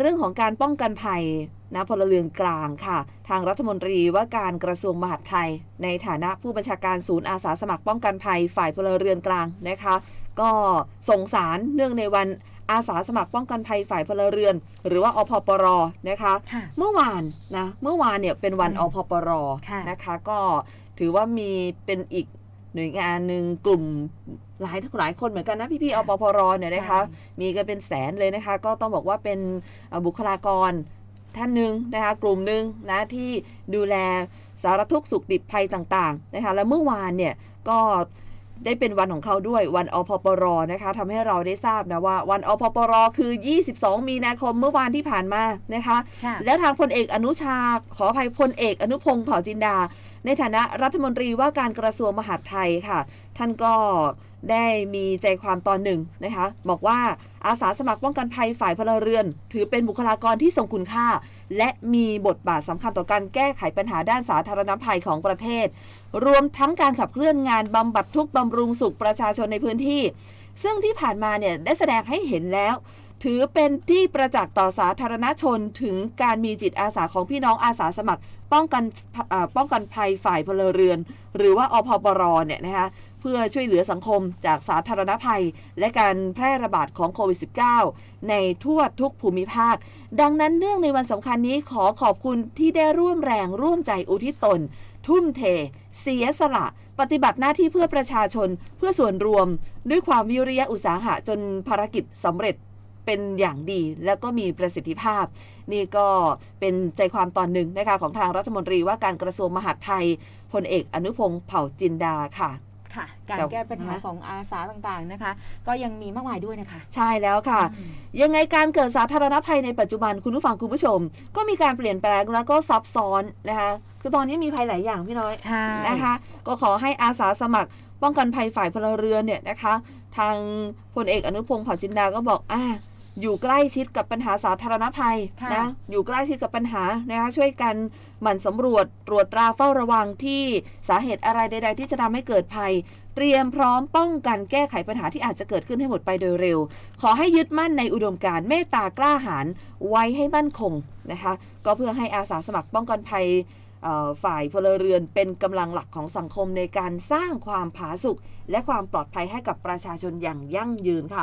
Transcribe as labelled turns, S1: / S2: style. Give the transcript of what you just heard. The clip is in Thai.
S1: เรื่องของการป้องกันภัยนะพลเรือนกลางค่ะ ทางรัฐมนตรีว่าการกระทรวงมหาดไทย ในฐานะผู้บัญชาการศูนย์อาสาสมัครป้องกันภัยฝ่ายพลเรือนกลางนะคะ ก็ส่งสารเนื่องในวันอาสาสมัครป้องกันภัยฝ่ายพลเรือน หรือว่าอพปรนะคะ
S2: ค่ะ
S1: เมื่อวานนะเมื่อวานเนี่ยเป็นวัน
S2: อื
S1: อ
S2: ม
S1: พปร
S2: ค่ะ
S1: นะคะ ก็ถือว่ามีเป็นอีก หน่วยงานหนึ่งกลุ่มหลายหลายคนเหมือนกันนะพี่ๆอปปรเนี่ยนะคะมีกันเป็นแสนเลยนะคะ ก็ต้องบอกว่าเป็นเอ่อบุคลากรท่านหนึ่งนะคะกลุ่มหนึ่งนะที่ดูแลสารทุกข์สุขดิบภัยต่างๆนะคะและเมื่อวานเนี่ยก็ได้เป็นวันของเขาด้วยวันอพปรนะคะทำให้เราได้ทราบนะว่าวันอพปรคือ 22 มีนาคมเมื่อวานที่ผ่านมานะคะ
S2: ค่ะ
S1: แล้วทางพลเอกอนุชาขออภัยพลเอกอนุพงศ์เผ่าจินดา ในฐานะรัฐมนตรีว่าการกระทรวงมหาดไทยค่ะ ท่านก็ได้มีใจความตอนหนึ่งนะคะ บอกว่าอาสาสมัครป้องกันภัยฝ่ายพลเรือน ถือเป็นบุคลากรที่ทรงคุณค่า และมีบทบาทสำคัญต่อการแก้ไขปัญหาด้านสาธารณภัยของประเทศ รวมทั้งการขับเคลื่อนงานบำบัดทุกข์บำรุงสุขประชาชนในพื้นที่ ซึ่งที่ผ่านมาเนี่ยได้แสดงให้เห็นแล้ว ถือเป็นที่ประจักษ์ต่อสาธารณชนถึงการมีจิตอาสาของพี่น้องอาสาสมัคร ป้องกันป้องกันภัยฝ่ายพลเรือน หรือว่าอพปรเนี่ยนะคะเพื่อช่วยเหลือสังคมจากสาธารณภัย และการแพร่ระบาดของโควิด -19 ในทั่วทุกภูมิภาค ดังนั้นเนื่องในวันสำคัญนี้ขอขอบคุณที่ได้ร่วมแรงร่วมใจอุทิศตน ทุ่มเท เสียสละปฏิบัติหน้าที่เพื่อประชาชนเพื่อส่วนรวม ด้วยความวิริยะอุตสาหะจนภารกิจสำเร็จ เป็นอย่างดีและก็มีประสิทธิภาพ นี่ก็เป็นใจความตอนหนึ่งนะคะของทางรัฐมนตรีว่าการกระทรวงมหาดไทยพลเอกอนุพงศ์เผ่าจินดาค่ะ
S2: ค่ะการ
S1: แต่
S2: แก้ปัญหา
S1: นะ
S2: ของอาสาต่างๆนะคะ ก็ยังมีมากมายด้วยนะคะ
S1: ใช่แล้วค่ะ
S2: อืม
S1: ยังไงการเกิดสาธารณภัยในปัจจุบันคุณผู้ฟังคุณผู้ชม ก็มีการเปลี่ยนแปลงแล้วก็ซับซ้อนนะคะคือตอนนี้มีภัยหลายอย่างพี่น้อย
S2: ใช่
S1: นะคะ ก็ขอให้อาสาสมัคร ป้องกันภัยฝ่ายพลเรือนเนี่ยนะคะ ทางพลเอกอนุพงศ์เผ่าจินดาก็บอกอ่า อยู่ใกล้ชิดกับปัญหาสาธารณภัย
S2: ค่ะ
S1: นะอยู่ใกล้ชิดกับปัญหานะคะช่วยกันหมั่นสำรวจตรวจตราเฝ้าระวังที่สาเหตุอะไรใด ๆ ที่จะทำให้เกิดภัย เตรียมพร้อมป้องกันแก้ไขปัญหาที่อาจจะเกิดขึ้นให้หมดไปโดยเร็ว ขอให้ยึดมั่นในอุดมการณ์เมตตากล้าหาญไว้ให้มั่นคงนะคะ ก็เพื่อให้อาสาสมัครป้องกันภัยเอ่อฝ่ายพลเรือนเป็นกำลังหลักของสังคมในการสร้างความผาสุกและความปลอดภัยให้กับประชาชนอย่างยั่งยืนค่ะ